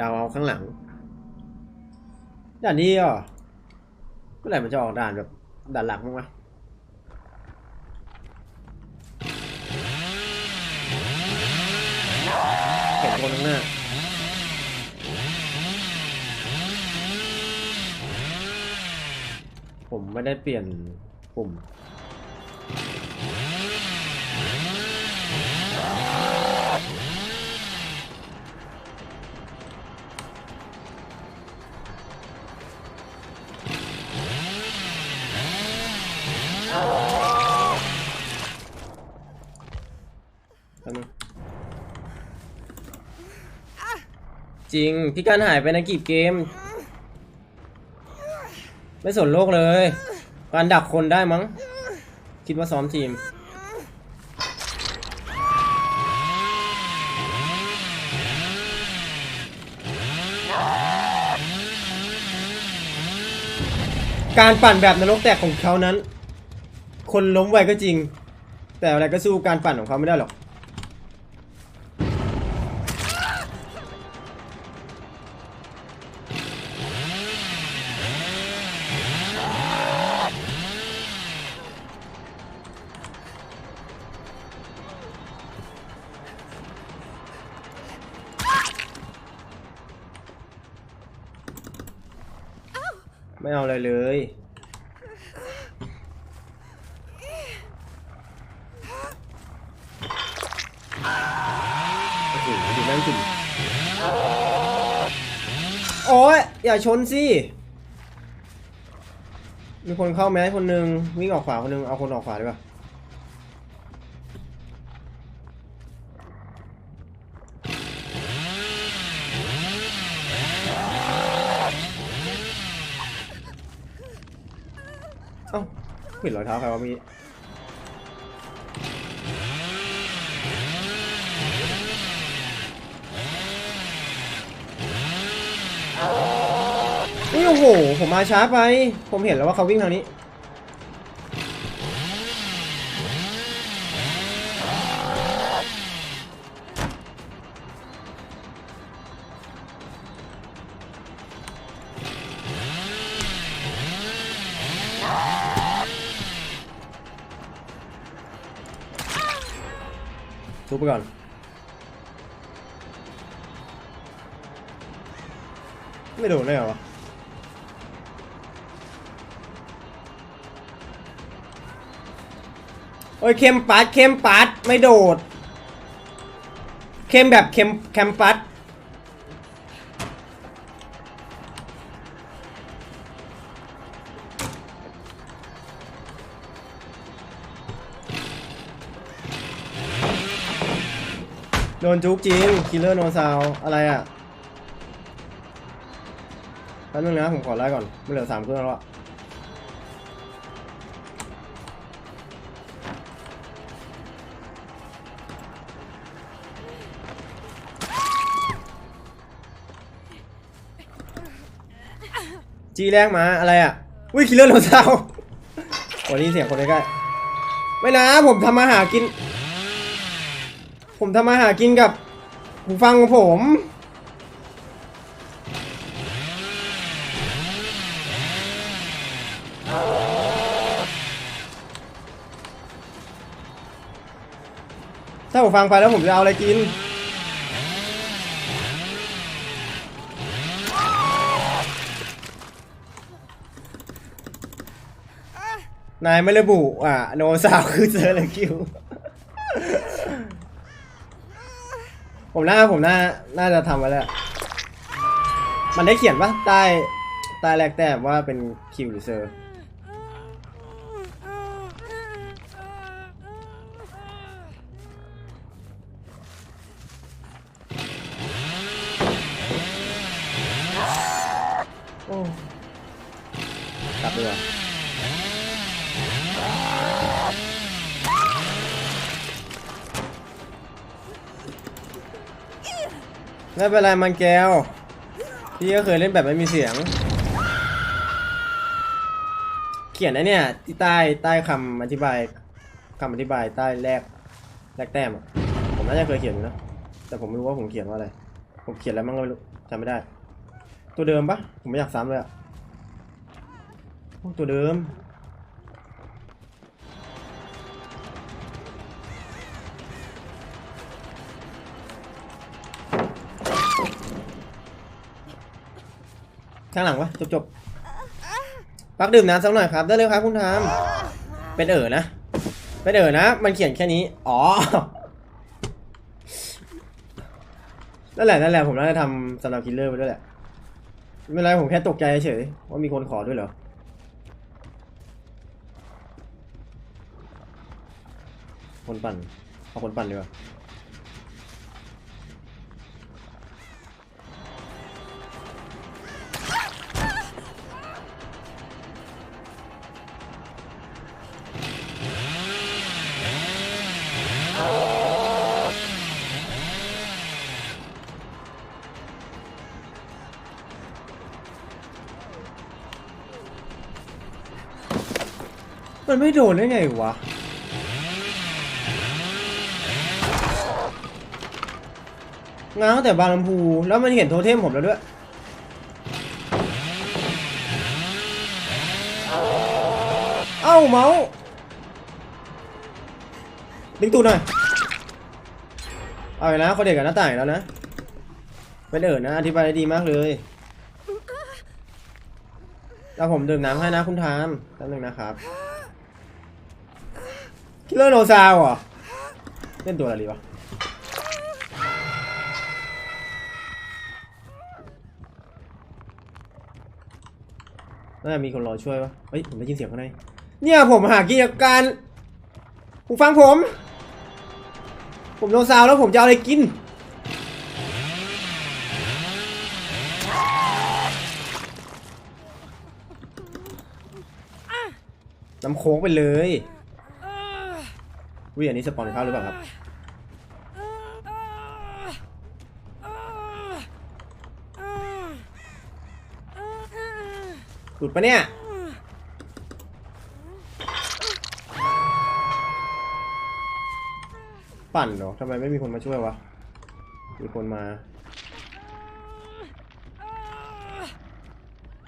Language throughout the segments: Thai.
ดาวเอาข้างหลัง ด่านนี้อะเมื่อไหร่มันจะออกด่านแบบด่านหลักมั้งวะเห็นคนข้างหน้าผมไม่ได้เปลี่ยนปุ่ม จริง พี่การหายไปในกี่เกม ไม่สนโลกเลย การดักคนได้มั้ง คิดว่าซ้อมทีมการปั่นแบบนรกแตกของเขานั้น คนล้มไวก็จริง แต่อะไรก็สู้การปั่นของเขาไม่ได้หรอก อะไรเลย โอ้โหดูนั่งจุ่มโอ้ยอย่าชนสิ มีคนเข้าไหมคนหนึ่งวิ่งออกขวาคนหนึ่งเอาคนออกขวาดีกว่ เห็นรอยเท้าใครวะมีนี่โอ้โห ผมมาช้าไป ผมเห็นแล้วว่าเขาวิ่งทางนี้ ไปก่อน ไม่โดนได้เหรอวะโอ้ยเข็มปัดเข็มปัดไม่โดด เข็มแบบเข็มเค็มปัด โดนจุกจริง คิลเลอร์โนซาวอะไรอะแป๊บนึงนะผมขอไล่ก่อนไม่เหลือสามเครื่องแล้วอะจีแรกมาอะไรอะอุ้ยคิลเลอร์โนซาวโอ้นี่เสียงคนใกล้ๆไม่นะผมทำมาหากิน ผมทำมาหากินกับหูฟังของผม ถ้าผมฟังไปแล้วผมจะเอาอะไรกิน นายไม่ระบุอะ โนซาวคือเซอร์เลคิว ผมน่าผมน่าน่าจะทำไว้แล้ว มันได้เขียนปะใต้ใต้แรกแต้มว่าเป็นคิวหรือเซอร์ ไม่เป็นไรมันแก้ว พี่ก็เคยเล่นแบบไม่มีเสียง เขียนไอ้เนี่ยที่ใต้ใต้คำอธิบายคำอธิบายใต้แรกแรกแต้มอะผมน่าจะเคยเขียนอยู่นะแต่ผมไม่รู้ว่าผมเขียนว่าอะไร ผมเขียนอะไรบ้งก็ไม่รู้จำไม่ได้ ตัวเดิมปะผมไม่อยากซ้ำเลยอะตัวเดิม ข้างหลังวะจบจบๆพักดื่มน้ำสักหน่อยครับ ได้เลยครับคุณทามเป็นเอ๋อนะ เป็นเอ๋อนะ มันเขียนแค่นี้ อ๋อ นั่นแหละนั่นแหละผมน่าจะทำสำหรับคิลเลอร์ไปด้วยแหละ ไม่เป็นไรผมแค่ตกใจเฉยว่ามีคนขอด้วยเหรอคนปั่น เอาคนปั่นดีกว่า มันไม่โดนได้ไงวะ ง้างแต่บางลำพู แล้วมันเห็นโทเทมผมแล้วด้วย เอ้าเมาส์ดึงตูดหน่อย เอาไปนะเขาเด็กกับหน้าต่างอีกแล้วนะ ไม่เดินนะ อธิบายได้ดีมากเลยแล้วผมดื่มน้ำให้นะคุณทามแป๊บนึงนะครับ คิลเลอร์โนซาวเหรอเล่นตัวอะไรดีวะน่าจะมีคนรอช่วยวะเฮ้ย ผมได้ยินเสียงข้างใน เนี่ยผมหากิจการผมฟังผม ผมโดนซาวแล้วผมจะเอาอะไรกิน น้ำโค้งไปเลย วิ่งอันนี้สปอนเข้าหรือเปล่าครับ หลุดปะเนี่ย ปั่นเหรอทำไมไม่มีคนมาช่วยวะ มีคนมา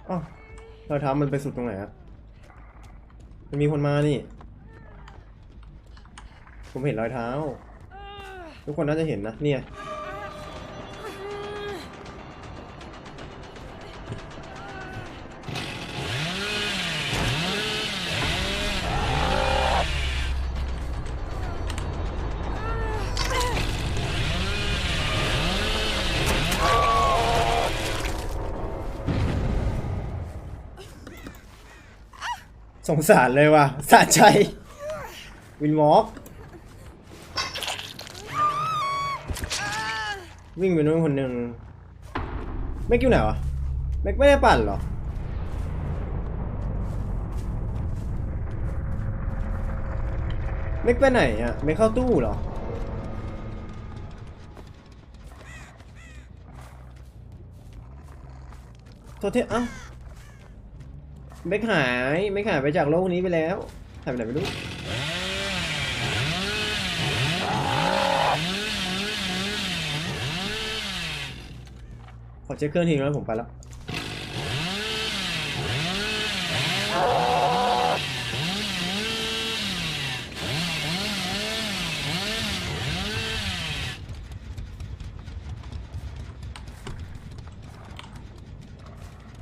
อ้าวรอยเท้ามันไปสุดตรงไหนครับมันมีคนมานี่ ผมเห็นรอยเท้า ทุกคนน่าจะเห็นนะเนี่ยสงสารเลยว่ะสะใจวินวอล์ก วิ่งไปนู้นคนหนึ่งแม็กอยู่ไหนวะแม็กไม่ได้ปั่นเหรอแม็กไปไหนอะแม็กเข้าตู้เหรอโทษเทเอ้าเมกหายเมกหายไปจากโลกนี้ไปแล้วหายไปไหนไม่รู้ ขอ เช็คเครื่องทีแล้วผมไปแล้ว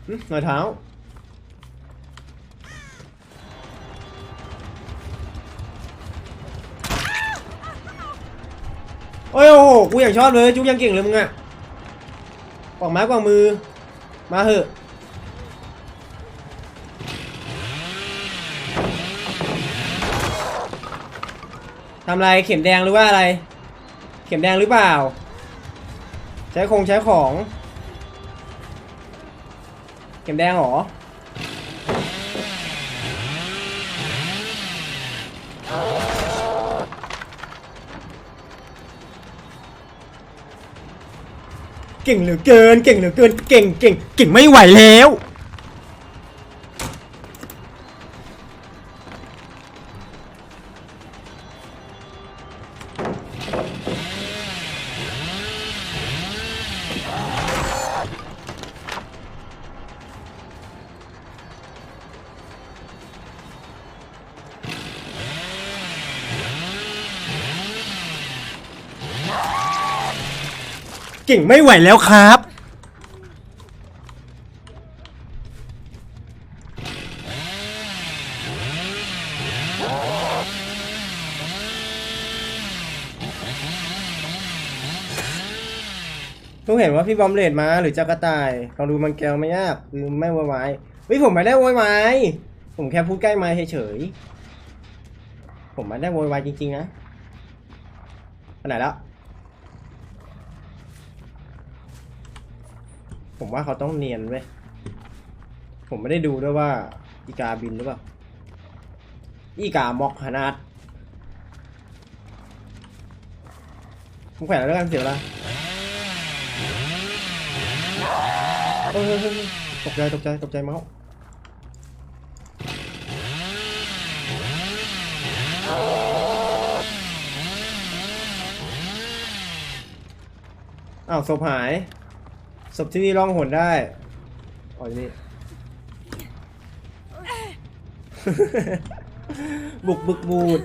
หึรอยเท้าโอ้ยโอ้โหกูอยากชอบเลยจุ๊กยังเก่งเลยมึงอะ กวางไม้กวางมือ มาเหอะ ทำอะไรเข็มแดงหรือว่าอะไร เข็มแดงหรือเปล่า ใช้คงใช้ของ เข็มแดงเหรอ เก่งเหลือเกิน เก่งเหลือเกิน เก่งเก่งเก่งไม่ไหวแล้ว ไม่ไหวแล้วครับทุกเห็นว่าพี่บอมเลดมาหรือจักรต่ายลองดูมันแกวไม่ยากคือไม่โวยวายเฮ้ยผมไม่ได้โวยวายผมแค่พูดใกล้ไม้เฉยๆผมไม่ได้โวยวายจริงๆนะไปไหนแล้ว ผมว่าเขาต้องเนียนเว้ยผมไม่ได้ดูด้วยว่า อีกาบินหรือเปล่า อีกามอกขนาดผมแขวนแล้วกันเสียเวลาเฮ้ยตกใจตกใจตกใจเมาส์อ้าวศพหาย พที่นี่ร้องหนได้อ๋ออยู่นี่ บุกบึกบูด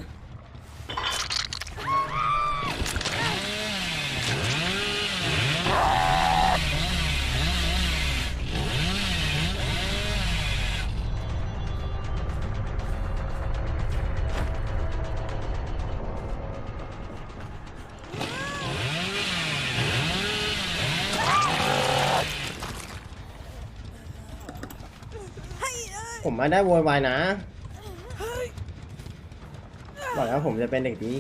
ไม่ได้โวยวายนะบอกแล้วผมจะเป็นเด็กดี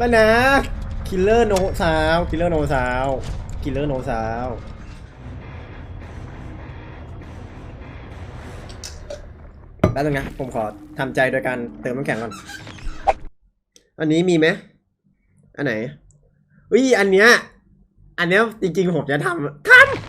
มานะคิลเลอร์โนซาวคิลเลอร์โนซาวคิลเลอร์โนซาวแป๊บนึงนะ ผมขอทำใจโดยการเติมน้ำแข็งก่อน อันนี้มีไหม อันไหนอุ้ยอันเนี้ย อันเนี้ยจริงๆผมจะทำทำ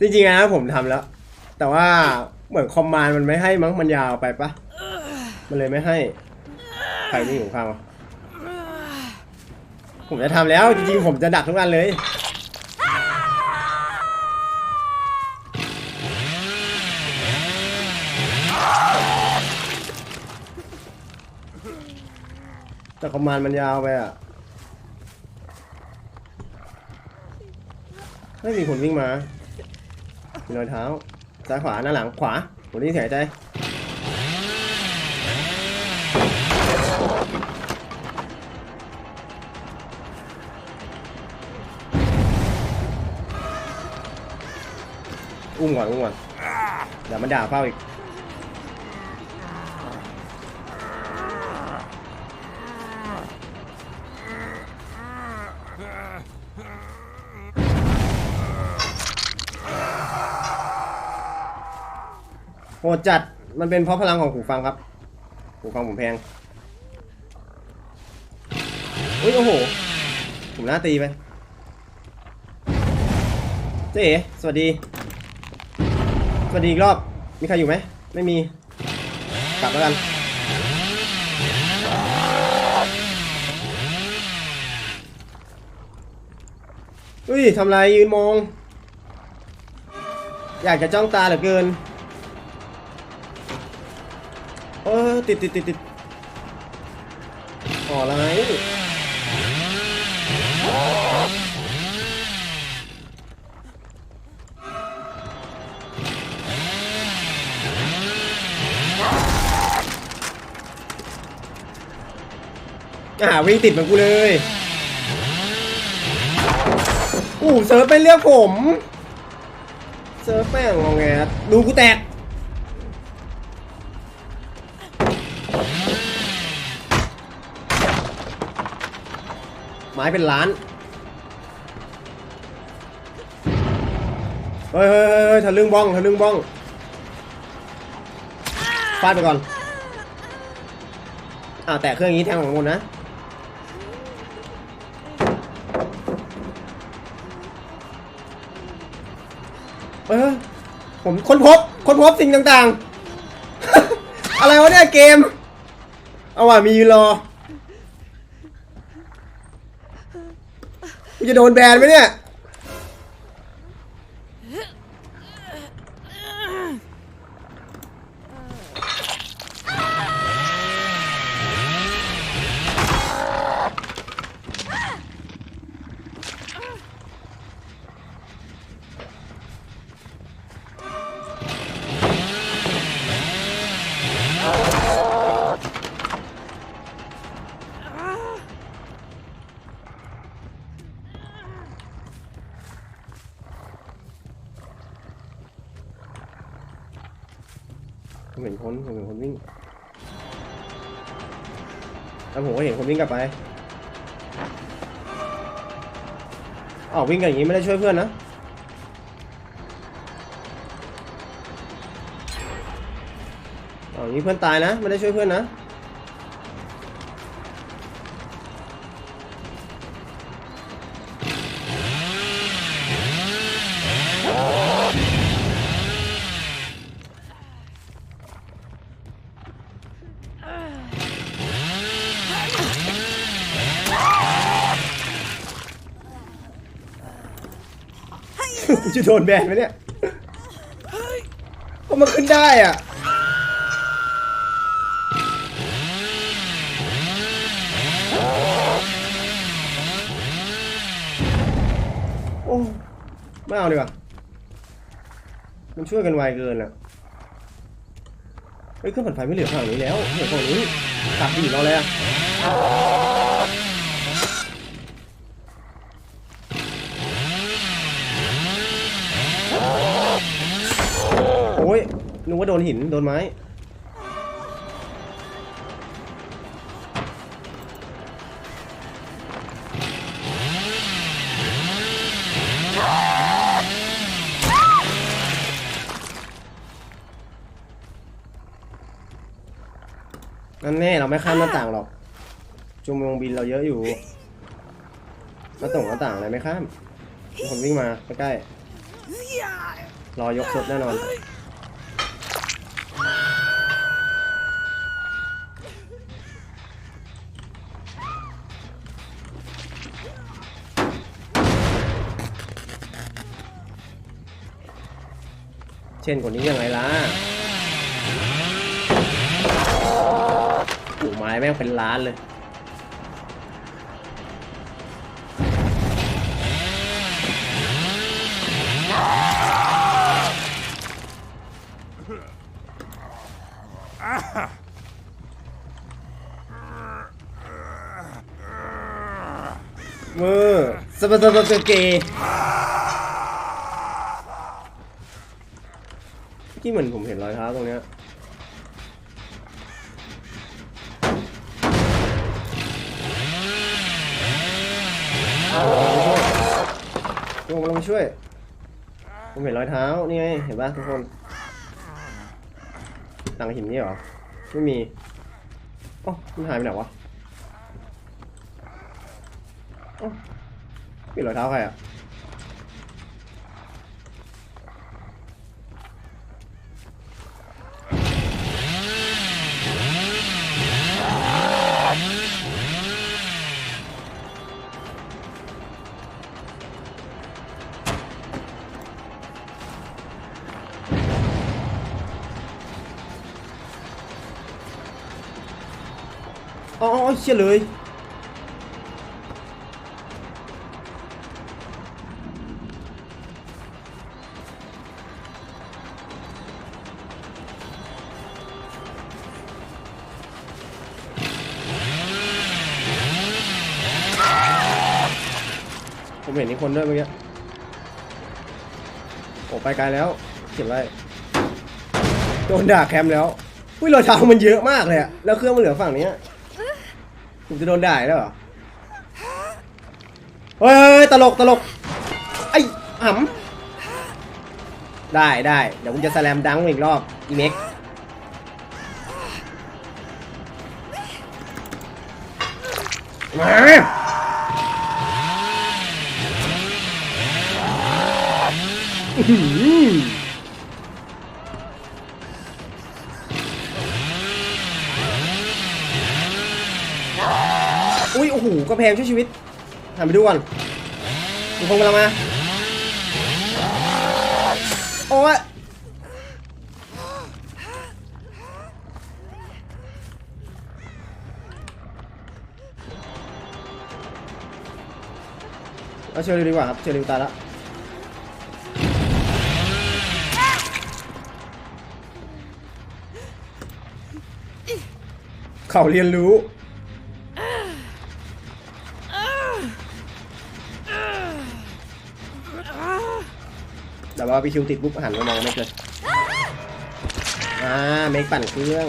จริงๆนะผมทำแล้ว แต่ว่าเหมือนคอมมานด์มันไม่ให้มั้งมันยาวไปปะมันเลยไม่ให้ใครไม่อยู่ข้างวะผมจะทำแล้วจริงๆผมจะดักทุกอันเลยแต่คอมมานด์มันยาวไปอะไม่มีคนวิ่งมา มีรอยเท้า ซ้ายขวาหน้าหลังขวาผมได้ยินเสียงหายใจอุ้มก่อนอุ้มก่อนเดี๋ยวมันด่าเฝ้าอีก ดจัดมันเป็นเพราะพลังของหูฟังครับ หูฟังผมแพงอุ้ยโอ้โห ผมหน้าตีไป เจ๊สวัสดี สวัสดีอีกรอบ มีใครอยู่ไหม ไม่มี กลับแล้วกัน อุ้ยทำไรยืนมอง อยากจะจ้องตาเหลือเกิน ติดติดติดติดอะไรอ่าวิ่งติดมือนกูเลยอู้เซิร์ฟไปเรียกผม เซิร์ฟแม่งงงแงดูกูแตก ม้เป็นล้าน เฮ้ยเฮ้ยเฮ้ยทะลึ่งบ้องทะลึ่งบ้องฟาดไปก่อน อ่าวแตะเครื่องนี้แทงของคนนะ เออผมค้นพบค้นพบสิ่งต่างๆ อะไรวะเนี่ยเกม เอาว่ะมีรอ จะโดนแบนไหมเนี่ย คนผมเห็นคนวิ่งแล้วผมก็เห็นคนวิ่งกลับไปอ๋อวิ่งกันอย่างนี้ไม่ได้ช่วยเพื่อนนะอ๋อย่างนี้เพื่อนตายนะไม่ได้ช่วยเพื่อนนะ จะโดนแบนไหมเนี่ยก็มันขึ้นได้อะโอ้ไม่เอาดีกว่ามันช่วยกันไวเกินอะเฮ้ยเครื่องปั่นไฟไม่เหลือฝั่งนี้แล้วเหลือฝั่งนี้ตัดไปอยู่เราเลยอะ โอ้ย นึกว่าโดนหิน โดนไม้ นั่นแน่เราไม่ข้ามหน้าต่างหรอก จุมลงบินเราเยอะอยู่หน้าต่างหน้าต่างอะไรไม่ข้ามมีคนวิ่งมาใกล้ๆรอยกสดแน่นอน เช่นคนนี้ยังไงล่ะโอ้ไม้แม่งเป็นล้านเลยมือสบสบสเก ที่เหมือนผมเห็นรอยเท้าตรงเนี้ยทุกคนมาช่วย ผมเห็นรอยเท้า นี่ไง เห็นปะทุกคนต่างหินนี่เหรอ ไม่มีอ๋อมันหายไปไหนวะอ๋อมีรอยเท้าใครอะ เชี่ยเลยผมเห็นนี่คนด้วยเมื่อกี้ โอ้ไปไกลแล้วเขียนไว้โดนด่าแคมป์แล้ว อุ้ยเราเท้ามันเยอะมากเลยอะแล้วเครื่องมันเหลือฝั่งนี้ ผมจะโดนด่าแล้วเหรอ เฮ้ยตลกตลก ไอ้หำได้ได้เดี๋ยวผมจะแสแลมดังอีกรอบ อีเม็กมาอื อุ้ยโอ้โหกระแพงช่วยชีวิตหันไปดูก่อนมีคนกำลังมาโอ้ยเอาเชอริวดีกว่าครับเชอริวตายแล้วเขาเรียนรู้ แต่ ว่าพี่คิวติดปุ๊บหันมามองเมกเลยอ่าเมกปั่นเครื่อง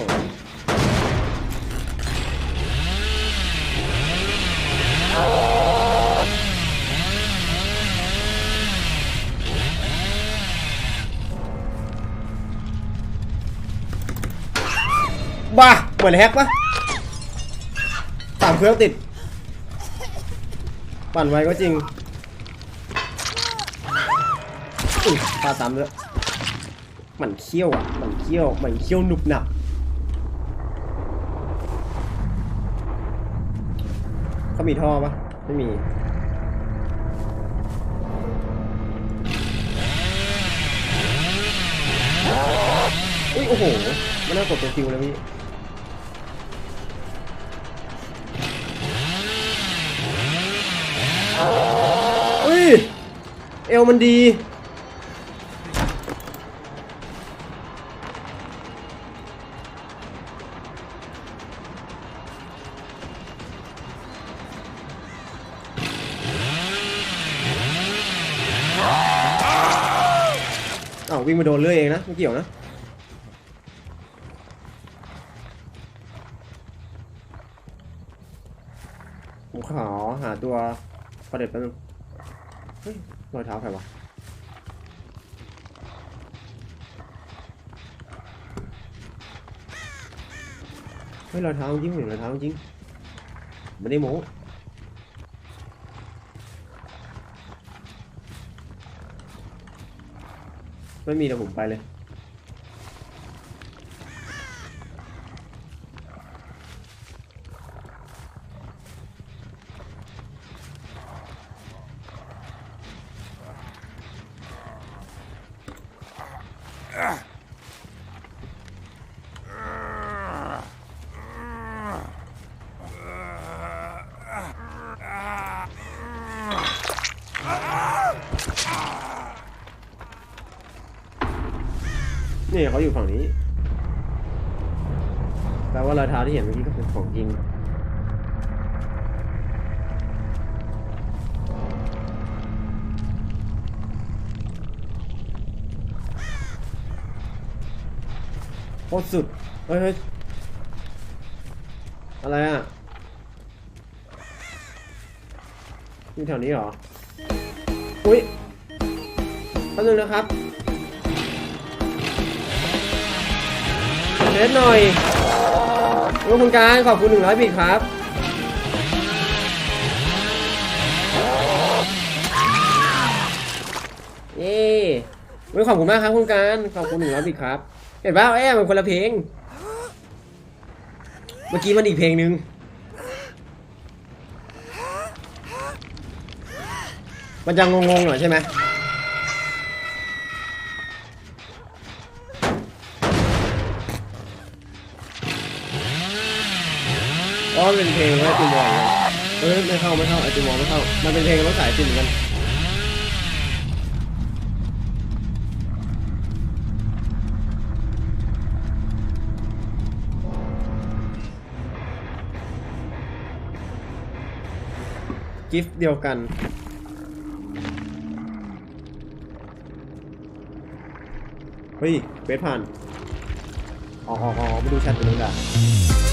บ้าเหมือนแฮกปะสามเครื่องติด ปั่นไว้ก็จริง อุ๊ยปลาสามเลยมันเคี้ยวอะ มันเคี้ยว มันเคี้ยวหนุบหนับเขามีท่อปะไม่มีอุ้ยโอ้โห มันน่ากดตัวคิวเลยพี่อุ้ย เอวมันดี วิ่งมาโดนเลื่อยเองนะไม่เกี่ยวนะผมขอหาตัวประเด็ดแป๊บนึงเฮ้ยรอยเท้าใครวะเฮ้ยรอยเท้าจริงหมือนรอยเท้าจริงไม่ได้โม้ ไม่มีแต่ผมไปเลย นี่เขาอยู่ฝั่งนี้ แปลว่ารอยเท้าที่เห็นเมื่อกี้ก็เป็นของจริงโคตรสุด เฮ้ยเฮ้ยอะไรอะอยู่แถวนี้เหรอ อุ้ยแป๊บนึงนะครับ เทสหน่อยขอบคุณการขอบคุณหนึ่งร้อยบิตครับเย้เว้ยขอบคุณมากครับคุณการขอบคุณหนึ่งร้อยบิตครับ เห็นป่าวแอบมันคนละเพลง เมื่อกี้มันอีกเพลงนึงมันจะงงๆหน่อยใช่ไหม เป็นเพลงไอติมวอลเหมอนกันเออไม่เข้าไม่เข้าไอติมอลไม่เข้า มันเป็นเพลงรถสายติมเหมือนกัน กิฟต์เดียวกัน เฮ้ยเวทผ่าน อ๋ออ๋ไม่ดูแชทไปนู้นด่ะ